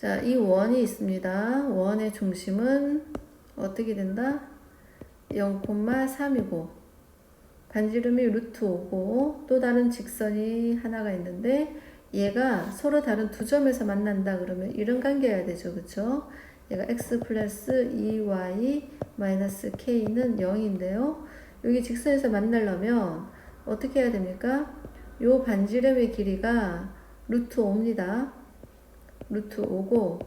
자, 이 원이 있습니다. 원의 중심은 어떻게 된다? 0,3이고 반지름이 루트 5고 또 다른 직선이 하나가 있는데 얘가 서로 다른 두 점에서 만난다 그러면 이런 관계여야 되죠. 그쵸? 얘가 x 플러스 2y 마이너스 k는 0인데요. 여기 직선에서 만나려면 어떻게 해야 됩니까? 요 반지름의 길이가 루트 5입니다. 루트 5고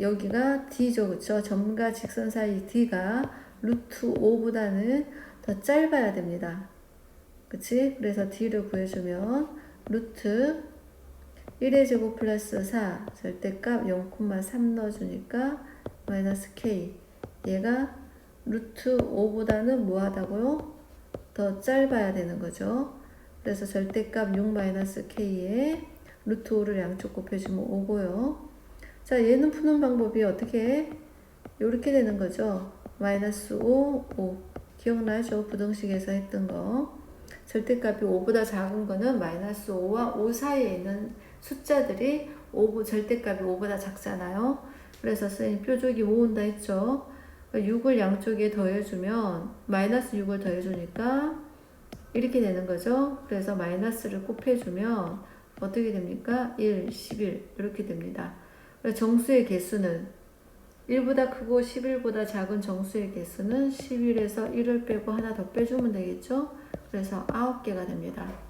여기가 d죠. 그쵸? 점과 직선 사이 d가 루트 5보다는 더 짧아야 됩니다. 그치? 그래서 d를 구해주면 루트 1의 제곱 플러스 4 절대값 0,3 넣어주니까 마이너스 k 얘가 루트 5보다는 뭐하다고요? 더 짧아야 되는 거죠. 그래서 절대값 6 마이너스 k에 루트 5를 양쪽 곱해주면 5고요. 자 얘는 푸는 방법이 어떻게 해? 이렇게 되는 거죠. 마이너스 5, 5 기억나죠? 부등식에서 했던 거. 절대값이 5보다 작은 거는 마이너스 5와 5 사이에 있는 숫자들이 5, 절대값이 5보다 작잖아요. 그래서 선생님 뾰족이 모은다 했죠. 6을 양쪽에 더해주면 마이너스 6을 더해주니까 이렇게 되는 거죠. 그래서 마이너스를 곱해주면 어떻게 됩니까? 1, 11 이렇게 됩니다. 정수의 개수는 1보다 크고 11보다 작은 정수의 개수는 11에서 1을 빼고 하나 더 빼주면 되겠죠? 그래서 9개가 됩니다.